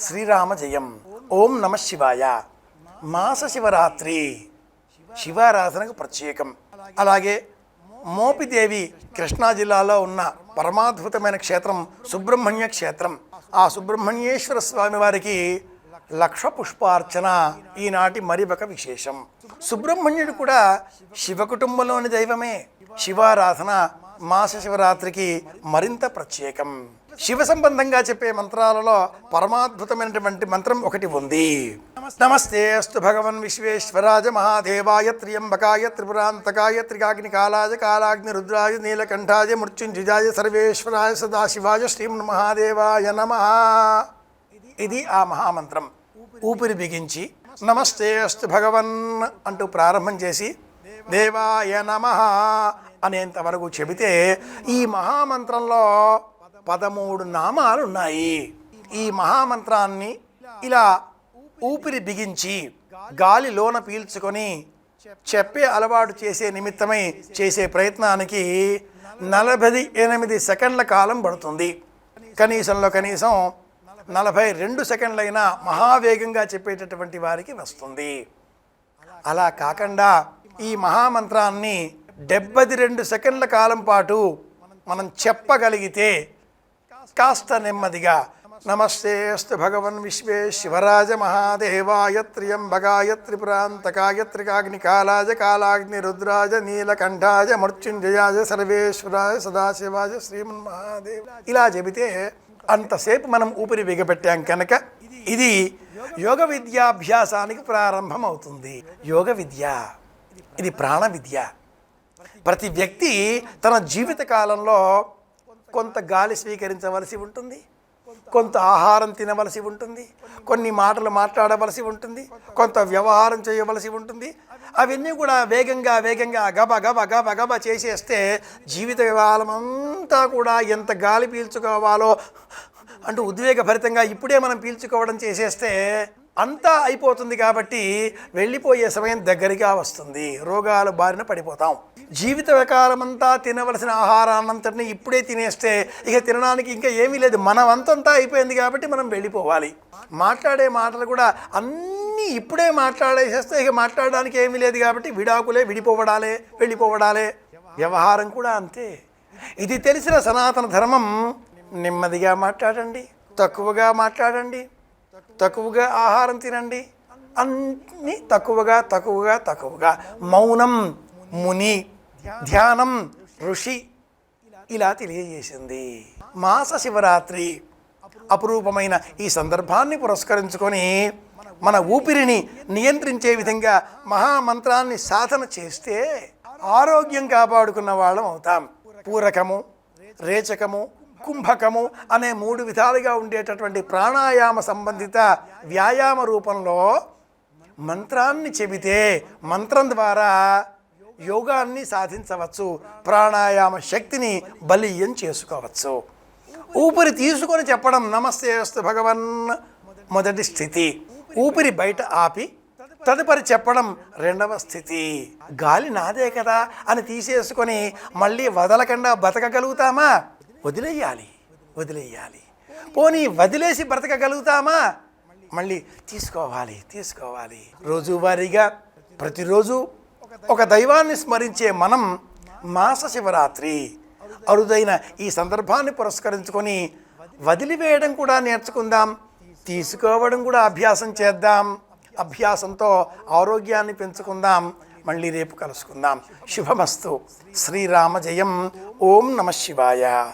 శ్రీరామ జయం. ఓం నమ శివాయ. మాస శివరాత్రి. శివారాధనకు ప్రత్యేకం. అలాగే మోపిదేవి కృష్ణా జిల్లాలో ఉన్న పరమాద్భుతమైన క్షేత్రం సుబ్రహ్మణ్య క్షేత్రం. ఆ సుబ్రహ్మణ్యేశ్వర స్వామి వారికి లక్ష పుష్పార్చన ఈనాటి మరి ఒక విశేషం. సుబ్రహ్మణ్యుడు కూడా శివ కుటుంబంలోని దైవమే. శివారాధన మాస శివరాత్రికి మరింత ప్రత్యేకం. శివ సంబంధంగా చెప్పే మంత్రాలలో పరమాద్భుతమైనటువంటి మంత్రం ఒకటి ఉంది. నమస్తే అస్తు భగవన్ విశ్వేశ్వరాజ మహాదేవాయ త్రియంబకాయ త్రిపురాంతకాయ త్రికాగ్ని కాలాయ కాలాగ్ని రుద్రాయ నీలకంఠాయ మృత్యుంజుజాయ సర్వేశ్వరాయ సదాశివాయ శ్రీం మహాదేవాయ నమ. ఇది ఆ మహామంత్రం. ఊపిరి బిగించి నమస్తే అస్తు భగవన్ అంటూ ప్రారంభం చేసి దేవాయ నమ అనేంతవరకు చెబితే ఈ మహామంత్రంలో పదమూడు నామాలు ఉన్నాయి ఈ మహామంత్రాన్ని ఇలా ఊపిరి బిగించి గాలి లోన పీల్చుకొని చెప్పే అలవాటు చేసే నిమిత్తమై చేసే ప్రయత్నానికి నలభై ఎనిమిది సెకండ్ల కాలం పడుతుంది. కనీసంలో కనీసం నలభై రెండు సెకండ్లైనా మహావేగంగా చెప్పేటటువంటి వారికి వస్తుంది. అలా కాకుండా ఈ మహామంత్రాన్ని డెబ్బది రెండు సెకండ్ల కాలం పాటు మనం చెప్పగలిగితే కాస్త నెమ్మదిగా నమస్తే అస్తు భగవన్ విశ్వేశ్వరాజ మహాదేవాయ త్రియంబగాయ త్రిపురాంతకాయ త్రికాగ్నికాలాయ కాలాగ్ని రుద్రాజ నీలకంఠాయ మృత్యుంజయాయ సర్వేశ్వరాయ సదాశివాయ శ్రీమన్ మహాదేవ్ ఇలా చెబితే అంతసేపు మనం ఊపిరి బిగపెట్టాం కనుక ఇది యోగ విద్యాభ్యాసానికి ప్రారంభం అవుతుంది యోగ విద్య. ఇది ప్రాణ విద్య. ప్రతి వ్యక్తి తన జీవిత కాలంలో కొంత గాలి స్వీకరించవలసి ఉంటుంది కొంత ఆహారం తినవలసి ఉంటుంది కొన్ని మాటలు మాట్లాడవలసి ఉంటుంది కొంత వ్యవహారం చేయవలసి ఉంటుంది. అవన్నీ కూడా వేగంగా వేగంగా గబ గబ గబ గబ చేసేస్తే జీవిత కాలం అంతా కూడా ఎంత గాలి పీల్చుకోవాలో అంటూ ఉద్వేగభరితంగా ఇప్పుడే మనం పీల్చుకోవడం చేసేస్తే అంతా అయిపోతుంది కాబట్టి వెళ్ళిపోయే సమయం దగ్గరగా వస్తుంది. రోగాలు బారిన పడిపోతాం. జీవిత కాలమంతా తినవలసిన ఆహారాన్నంతటిని ఇప్పుడే తినేస్తే ఇక తినడానికి ఇంకా ఏమీ లేదు. మన వంతంతా అయిపోయింది కాబట్టి మనం వెళ్ళిపోవాలి. మాట్లాడే మాటలు కూడా అన్నీ ఇప్పుడే మాట్లాడేసేస్తే ఇక మాట్లాడడానికి ఏమీ లేదు కాబట్టి విడాకులే విడిపోవడాలే వెళ్ళిపోవడాలే. వ్యవహారం కూడా అంతే. ఇది తెలిసిన సనాతన ధర్మం. నెమ్మదిగా మాట్లాడండి. తక్కువగా మాట్లాడండి. తక్కువగా ఆహారం తినండి. అన్నీ తక్కువగా తక్కువగా తక్కువగా. మౌనం ముని ధ్యానం ఋషి ఇలా తెలియజేసింది. మాస శివరాత్రి అపురూపమైన ఈ సందర్భాన్ని పురస్కరించుకొని మన ఊపిరిని నియంత్రించే విధంగా మహామంత్రాన్ని సాధన చేస్తే ఆరోగ్యం కాపాడుకున్న వాళ్ళం అవుతాం. పూరకము రేచకము కుంభకము అనే మూడు విధాలుగా ఉండేటటువంటి ప్రాణాయామ సంబంధిత వ్యాయామ రూపంలో మంత్రాన్ని చెబితే మంత్రం ద్వారా యోగాన్ని సాధించవచ్చు ప్రాణాయామ శక్తిని బలీయం చేసుకోవచ్చు. ఊపిరి తీసుకొని చెప్పడం నమస్తే అస్తు భగవన్ మొదటి స్థితి. ఊపిరి బయట ఆపి తదుపరి చెప్పడం రెండవ స్థితి. గాలి నాదే కదా అని తీసేసుకొని మళ్ళీ వదలకుండా బతకగలుగుతామా? వదిలేయాలి వదిలేయాలి. పోనీ వదిలేసి బ్రతకగలుగుతామా? మళ్ళీ తీసుకోవాలి తీసుకోవాలి. రోజువారీగా ప్రతిరోజు ఒక దైవాన్ని స్మరించే మనం మాస శివరాత్రి అరుదైన ఈ సందర్భాన్ని పురస్కరించుకొని వదిలివేయడం కూడా నేర్చుకుందాం తీసుకోవడం కూడా అభ్యాసం చేద్దాం అభ్యాసంతో ఆరోగ్యాన్ని పెంచుకుందాం. మళ్ళీ రేపు కలుసుకుందాం. శుభమస్తు. శ్రీరామ జయం. ఓం నమ శివాయ.